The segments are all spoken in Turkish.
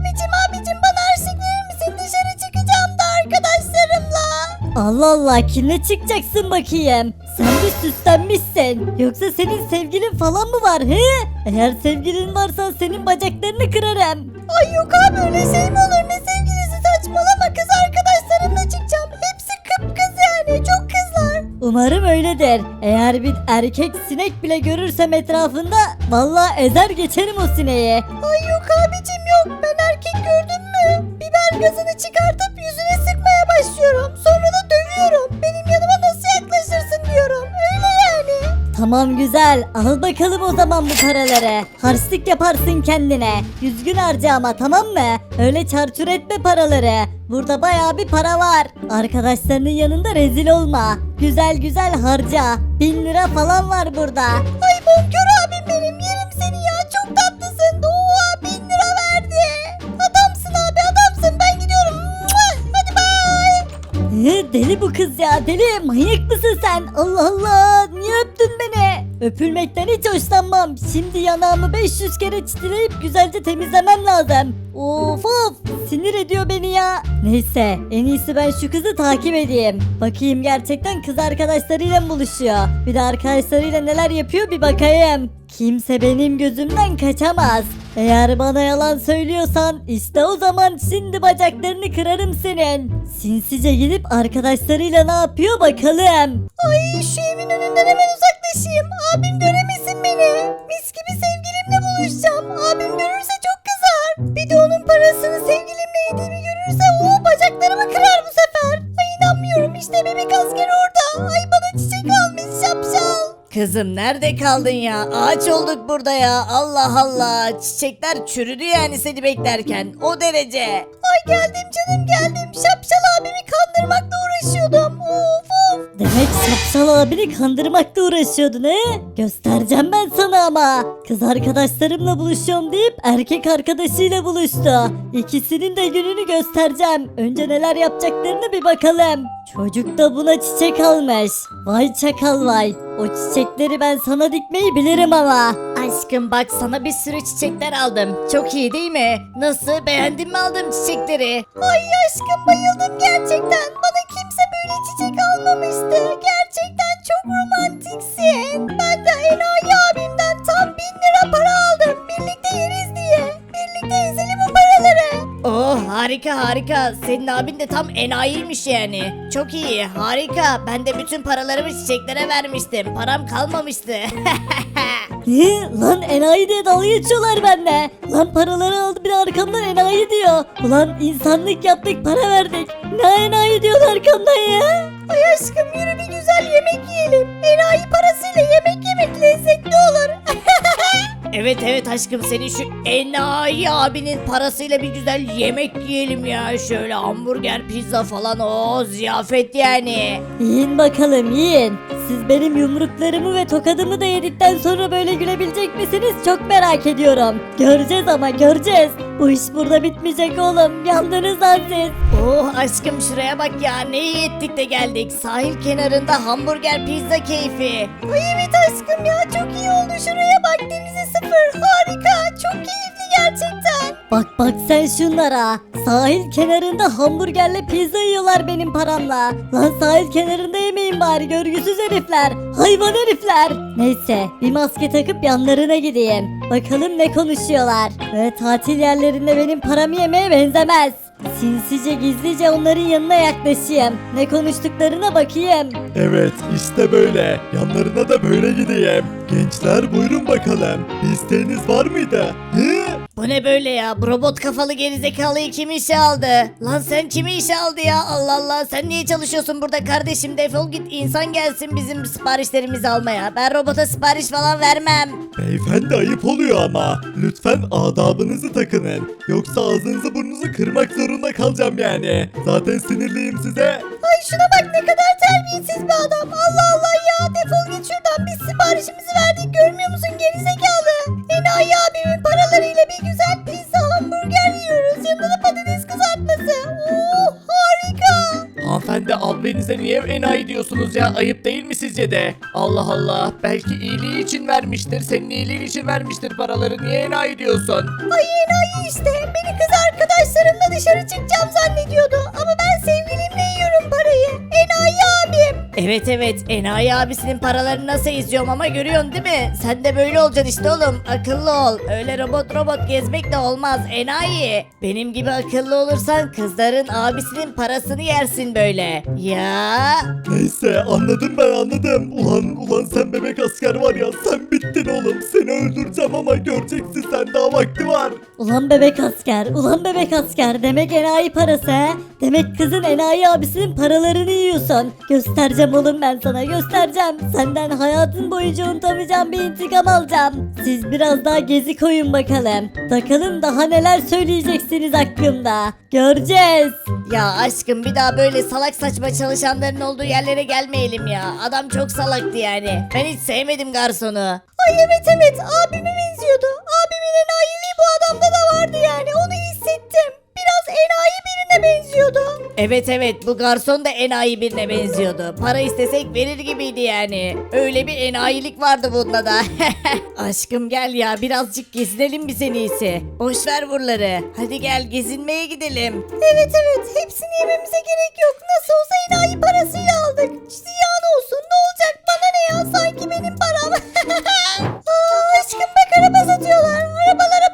Abicim abicim bana harçlık verir misin? Dışarı çıkacağım da arkadaşlarımla. Allah Allah kimle çıkacaksın bakayım? Sen bir süslenmişsin. Yoksa senin sevgilin falan mı var he? Eğer sevgilin varsa senin bacaklarını kırarım. Ay yok abi öyle şey mi olur ne sevgilisi saçmalama kız Umarım öyledir. Eğer bir erkek sinek bile görürsem etrafında vallahi ezer geçerim o sineği. Ay yok abicim yok ben erkek gördüm mü? Biber gazını çıkartıp yüzüne sıkmaya başlıyorum. Sonra da dövüyorum. Benim yanıma nasıl yaklaşırsın diyorum. Öyle yani. Tamam güzel. Al bakalım o zaman bu paraları. Harçlık yaparsın kendine. Düzgün harca ama tamam mı? Öyle çarçur etme paraları. Burada bayağı bir para var. Arkadaşlarının yanında rezil olma. Güzel güzel harca. Bin lira falan var burada. Ay bonkör abim benim yerim seni ya. Çok tatlısın. Oha bin lira verdi. Adamsın abi adamsın. Ben gidiyorum. Hadi bay. Ee, deli bu kız ya deli manyak mısın sen Allah Allah niye öptün beni Öpülmekten hiç hoşlanmam şimdi yanağımı 500 kere çitileyip güzelce temizlemem lazım Of of sinir ediyor beni ya Neyse en iyisi ben şu kızı takip edeyim Bakayım gerçekten kız arkadaşlarıyla mı buluşuyor Bir de arkadaşlarıyla neler yapıyor bir bakayım Kimse benim gözümden kaçamaz. Eğer bana yalan söylüyorsan işte o zaman şimdi bacaklarını kırarım senin. Sinsice gidip arkadaşlarıyla ne yapıyor bakalım. Ay şu evin önünden hemen uzaklaşayım. Kızım nerede kaldın ya? Ağaç olduk burada ya. Allah Allah. Çiçekler çürüdü yani seni beklerken. O derece. Ay geldim. Şapşal abini kandırmakla uğraşıyordun he? Göstereceğim ben sana ama. Kız arkadaşlarımla buluşuyorum deyip erkek arkadaşıyla buluştu. İkisinin de gününü göstereceğim. Önce neler yapacaklarını bir bakalım. Çocuk da buna çiçek almış. Vay çakal vay. O çiçekleri ben sana dikmeyi bilirim ama. Aşkım bak sana bir sürü çiçekler aldım. Çok iyi değil mi? Nasıl? Beğendin mi aldığım çiçekleri? Ay aşkım bayıldım gerçekten. Bana kimse böyle çiçek almamıştı. Gerçekten çok romantiksin. Ben de enayi abimden tam bin lira para aldım. Birlikte Oh harika harika. Senin abin de tam enayiymiş yani. Çok iyi harika. Ben de bütün paralarımı çiçeklere vermiştim. Param kalmamıştı. Ne? Lan enayi diye dalga geçiyorlar bende. Lan paraları aldı bir arkamdan enayi diyor. Ulan insanlık yaptık para verdik. Ne enayi diyorlar arkamdan ya? Ay aşkım yürü bir güzel yemek yiyelim. Enayi parasıyla yemek yemek lezzetli olur. Evet evet aşkım senin şu enayi abinin parasıyla bir güzel yemek yiyelim ya. Şöyle hamburger, pizza falan o ziyafet yani. Yiyin bakalım yiyin. Siz benim yumruklarımı ve tokadımı da yedikten sonra böyle gülebilecek misiniz? Çok merak ediyorum. Göreceğiz ama göreceğiz. Bu iş burada bitmeyecek oğlum. Yandınız lan siz. Oh aşkım şuraya bak ya ne iyi ettik de geldik. Sahil kenarında hamburger pizza keyfi. Ay evet aşkım ya çok iyi oldu. Şuraya bak denize sıfır. Harika. Çok keyifli gerçekten. Bak bak sen şunlara. Sahil kenarında hamburgerle pizza yiyorlar benim paramla. Lan sahil kenarında yemeyin bari görgüsüz herifler. Hayvan herifler. Neyse bir maske takıp yanlarına gideyim. Bakalım ne konuşuyorlar. Ve tatil yerlerinde benim paramı yemeye benzemez. Sinsice gizlice onların yanına yaklaşayım. Ne konuştuklarına bakayım. Evet işte böyle. Yanlarına da böyle gideyim. Gençler buyurun bakalım. Bir isteğiniz var mıydı? Hı? Bu ne böyle ya? Bu robot kafalı gerizekalıyı kim işe aldı? Lan sen kimi işe aldı ya? Allah Allah sen niye çalışıyorsun burada kardeşim? Defol git insan gelsin bizim siparişlerimizi almaya. Ben robota sipariş falan vermem. Beyefendi ayıp oluyor ama. Lütfen adabınızı takının. Yoksa ağzınızı burnunuzu kırmak zorunda kalacağım yani. Zaten sinirliyim size. Ay şuna bak ne kadar terbiyesiz bir adam. Allah Allah ya defol git şuradan. Biz siparişimizi verdik görmüyor musun gerizekalı? Hanımefendi ablanıza niye enayi diyorsunuz ya? Ayıp değil mi sizce de? Allah Allah. Belki iyiliği için vermiştir. Senin iyiliğin için vermiştir paraları. Niye enayi diyorsun? Ay enayi işte. Beni kız arkadaşlarımla dışarı çıkacağım zannediyordu. Ama ben sevgilimle Evet evet enayi abisinin paralarını nasıl izliyorum ama görüyorsun değil mi? Sen de böyle olacaksın işte oğlum. Akıllı ol. Öyle robot robot gezmek de olmaz enayi. Benim gibi akıllı olursan kızların abisinin parasını yersin böyle. Ya Neyse anladım ben anladım. Ulan ulan sen bebek asker var ya sen bittin oğlum. Seni öldüreceğim ama göreceksin sen daha vakti var. Ulan bebek asker, ulan bebek asker. Demek enayi parası he? Demek kızın enayi abisinin paralarını yiyorsun. Göstereceğim oğlum ben sana göstereceğim. Senden hayatın boyunca unutamayacağım bir intikam alacağım. Siz biraz daha gezi koyun bakalım. Bakalım daha neler söyleyeceksiniz hakkımda. Göreceğiz. ya aşkım bir daha böyle salak saçma çalışanların olduğu yerlere gelmeyelim ya. Adam çok salaktı yani. Ben hiç sevmedim garsonu. Ay evet evet abime benziyordu. Abimin enayiliği bu adamda da vardı yani onu hissettim. Biraz enayi birine benziyordu. Evet evet bu garson da enayi birine benziyordu. Para istesek verir gibiydi yani. Öyle bir enayilik vardı bunda da. Aşkım gel ya birazcık gezinelim biz en iyisi. Boş ver buraları. Hadi gel gezinmeye gidelim. Evet evet hepsini yememize gerek yok. Nasıl olsa enayi parasıyla aldık. Ziyan olsun ne olacak bana ne ya sanki benim param. Aa, aşkım bak araba satıyorlar. Arabalara.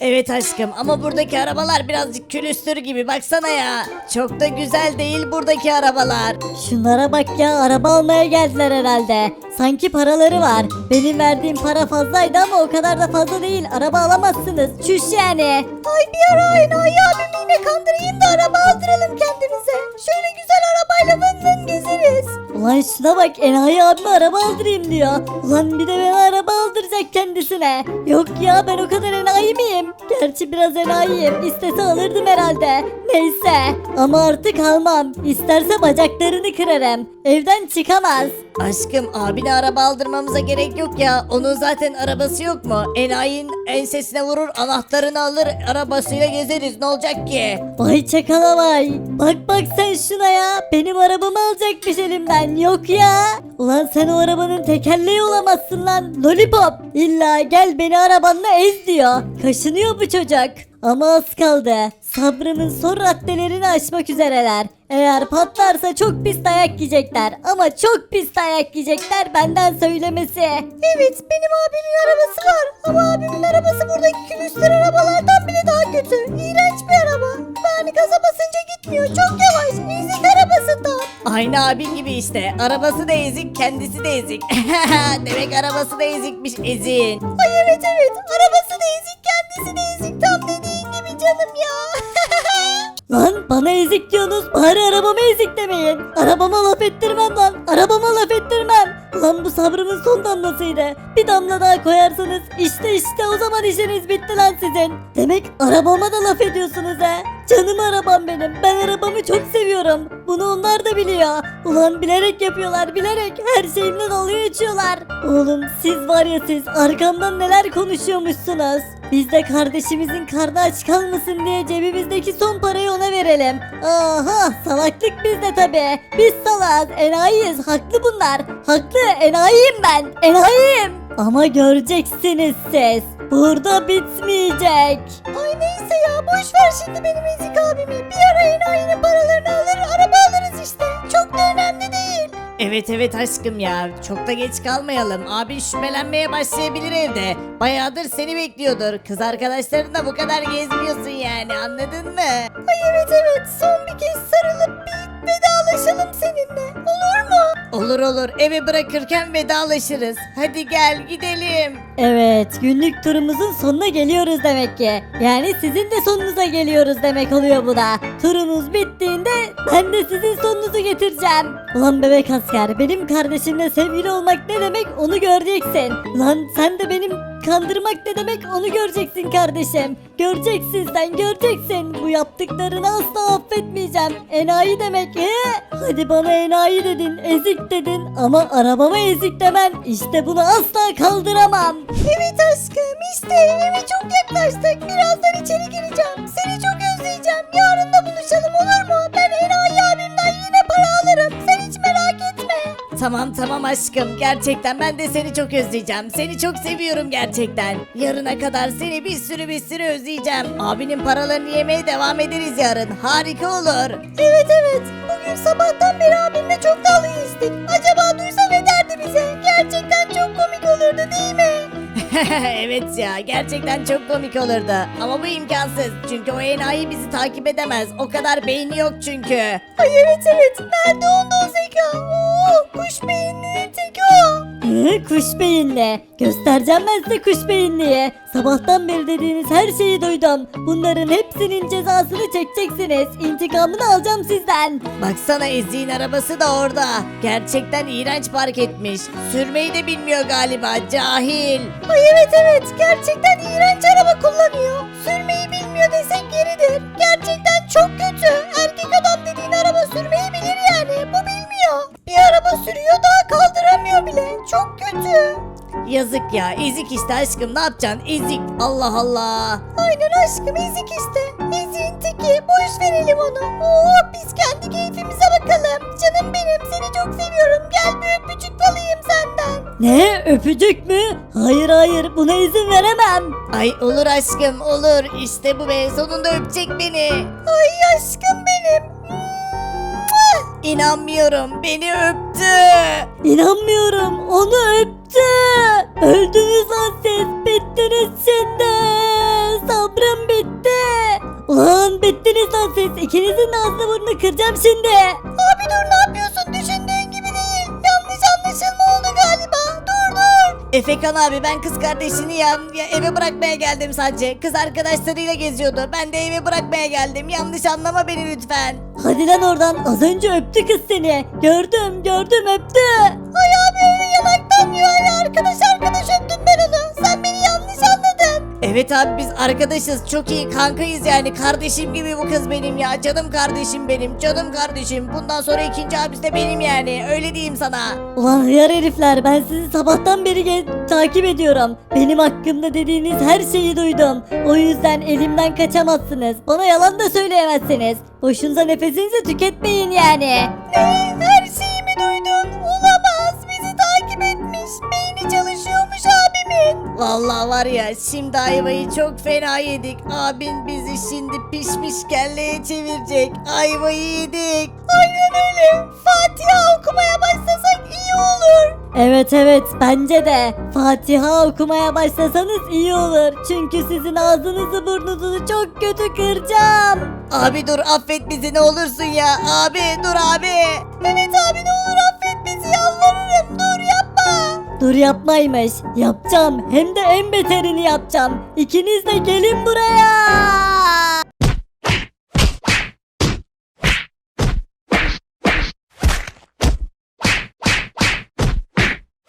Evet aşkım ama buradaki arabalar birazcık külüstür gibi baksana ya. Çok da güzel değil buradaki arabalar. Şunlara bak ya araba almaya geldiler herhalde. Sanki paraları var. Benim verdiğim para fazlaydı ama o kadar da fazla değil. Araba alamazsınız. Çüş yani. Ay bir ara enayi abimi yine kandırayım da araba aldıralım kendimize. Şöyle güzel arabayla vın vın gezeriz. Ulan şuna bak enayi abime araba aldırayım diyor. Ulan bir de bana araba aldıracak kendisine. Yok ya ben o kadar enayi miyim? Gerçi biraz enayiyim. İstese alırdım herhalde. Neyse ama artık almam. İsterse bacaklarını kırarım. Evden çıkamaz. Aşkım abine araba aldırmamıza gerek yok ya. Onun zaten arabası yok mu? Enayinin ensesine vurur anahtarını alır arabasıyla gezeriz ne olacak ki? Vay çakala vay. Bak bak sen şuna ya. Benim arabamı alacakmış elimden. Yok ya. Ulan sen o arabanın tekerleği olamazsın lan. Lollipop. İlla gel beni arabanla ez diyor. Kaşınıyor bu çocuk. Ama az kaldı. Sabrımın son raddelerini aşmak üzereler. Eğer patlarsa çok pis dayak yiyecekler. Ama çok pis dayak yiyecekler benden söylemesi. Evet benim abimin arabası var. Ama abimin arabası buradaki külüstür arabalardan bile daha kötü. İğrenç bir araba. Yani gaza basınca gitmiyor. Çok yavaş. Ezik arabası tam. Aynı abin gibi işte. Arabası da ezik, kendisi de ezik. Demek arabası da ezikmiş ezin. Ay evet evet. Arabası da ezik kendisi de ezik. Tam dediğin gibi canım ya. Lan bana ezik diyorsunuz bari arabama ezik demeyin. Arabama laf ettirmem lan. Arabama laf ettirmem. Lan bu sabrımın son damlasıydı. Bir damla daha koyarsanız işte işte o zaman işiniz bitti lan sizin. Demek arabama da laf ediyorsunuz he. Canım arabam benim. Ben arabamı çok seviyorum. Bunu onlar da biliyor. Ulan bilerek yapıyorlar bilerek. Her şeyimle dalga geçiyorlar. Oğlum siz var ya siz arkamdan neler konuşuyormuşsunuz. Biz de kardeşimizin karnı aç kalmasın diye cebimizdeki son parayı ona verelim. Aha salaklık bizde tabi. Biz salaz enayiyiz haklı bunlar. Haklı enayiyim ben enayiyim. Ama göreceksiniz siz. Burada bitmeyecek. Ay neyse ya boş ver şimdi benim ezik abimi. Bir ara enayinin paralarını alır araba alırız işte. Çok da önemli değil. Evet evet aşkım ya. Çok da geç kalmayalım. Abin şüphelenmeye başlayabilir evde. Bayağıdır seni bekliyordur. Kız arkadaşların da bu kadar gezmiyorsun yani anladın mı? Ay evet evet Olur olur eve bırakırken vedalaşırız. Hadi gel gidelim. Evet günlük turumuzun sonuna geliyoruz demek ki. Yani sizin de sonunuza geliyoruz demek oluyor bu da. Turunuz bittiğinde ben de sizin sonunuzu getireceğim. Ulan bebek asker benim kardeşimle sevgili olmak ne demek onu göreceksin. Lan sen de benim kandırmak ne demek onu göreceksin kardeşim. Göreceksin sen göreceksin. Bu yaptıklarını asla affetmeyeceğim. Enayi demek he? Hadi bana enayi dedin, ezik dedin ama arabama ezik demen işte bunu asla kaldıramam. Evet aşkım işte eve çok yaklaştık. Birazdan içeri gireceğim. Seni çok özleyeceğim. Yarın da buluşalım olur mu? Ben enayi Tamam tamam aşkım gerçekten ben de seni çok özleyeceğim. Seni çok seviyorum gerçekten. Yarına kadar seni bir sürü bir sürü özleyeceğim. Abinin paralarını yemeye devam ederiz yarın. Harika olur. Evet evet. Bugün sabahtan beri abimle çok dalga geçtik. Acaba duysa ne derdi bize? Gerçekten çok komik olurdu değil mi? evet ya gerçekten çok komik olurdu. Ama bu imkansız. Çünkü o enayi bizi takip edemez. O kadar beyni yok çünkü. Ay evet evet. Nerede onda o zeka? Oo, kuş beyinlinin teki o. Hı, kuş beyinli. Göstereceğim ben size kuş beyinliyi. Sabahtan beri dediğiniz her şeyi duydum. Bunların hepsinin cezasını çekeceksiniz. İntikamını alacağım sizden. Baksana Ezgi'nin arabası da orada. Gerçekten iğrenç park etmiş. Sürmeyi de bilmiyor galiba. Cahil. Ay evet evet. Gerçekten iğrenç araba kullanıyor. Sürmeyi bilmiyor desek yeridir. Gerçekten çok kötü. Araba sürüyor daha kaldıramıyor bile. Çok kötü. Yazık ya. Ezik işte aşkım. Ne yapacaksın? Ezik. Allah Allah. Aynen aşkım ezik işte. Ezik'in teki. Boş verelim onu. Oo, biz kendi keyfimize bakalım. Canım benim seni çok seviyorum. Gel bir öpücük alayım senden. Ne öpücük mü? Hayır hayır buna izin veremem. Ay olur aşkım olur. İşte bu be. Sonunda öpecek beni. Ay aşkım benim. İnanmıyorum. Beni öptü. İnanmıyorum onu öptü. Öldünüz lan siz bittiniz şimdi. Sabrım bitti. Ulan bittiniz lan siz. İkinizin de ağzını burnunu kıracağım şimdi. Abi dur ne yapıyorsun? Efekan abi ben kız kardeşini ya, ya eve bırakmaya geldim sadece. Kız arkadaşlarıyla geziyordu. Ben de eve bırakmaya geldim. Yanlış anlama beni lütfen. Hadi lan oradan az önce öptü kız seni. Gördüm gördüm öptü. Ay abi öyle yanaktan yiyor. Hani Evet abi biz arkadaşız. Çok iyi kankayız yani. Kardeşim gibi bu kız benim ya. Canım kardeşim benim. Canım kardeşim. Bundan sonra ikinci abisi de benim yani. Öyle diyeyim sana. Ulan hıyar herifler ben sizi sabahtan beri ge- takip ediyorum. Benim hakkımda dediğiniz her şeyi duydum. O yüzden elimden kaçamazsınız. Bana yalan da söyleyemezsiniz. Boşunuza nefesinizi tüketmeyin yani. Vallahi var ya şimdi ayvayı çok fena yedik. Abin bizi şimdi pişmiş kelleye çevirecek. Ayvayı yedik. Aynen öyle. Fatiha okumaya başlasak iyi olur. Evet evet bence de. Fatiha okumaya başlasanız iyi olur. Çünkü sizin ağzınızı burnunuzu çok kötü kıracağım. Abi dur affet bizi ne olursun ya. Abi dur abi. Evet abi ne olur affet bizi yalvarırım. Dur yapma. Dur yapmaymış. Yapacağım. Hem de en beterini yapacağım. İkiniz de gelin buraya.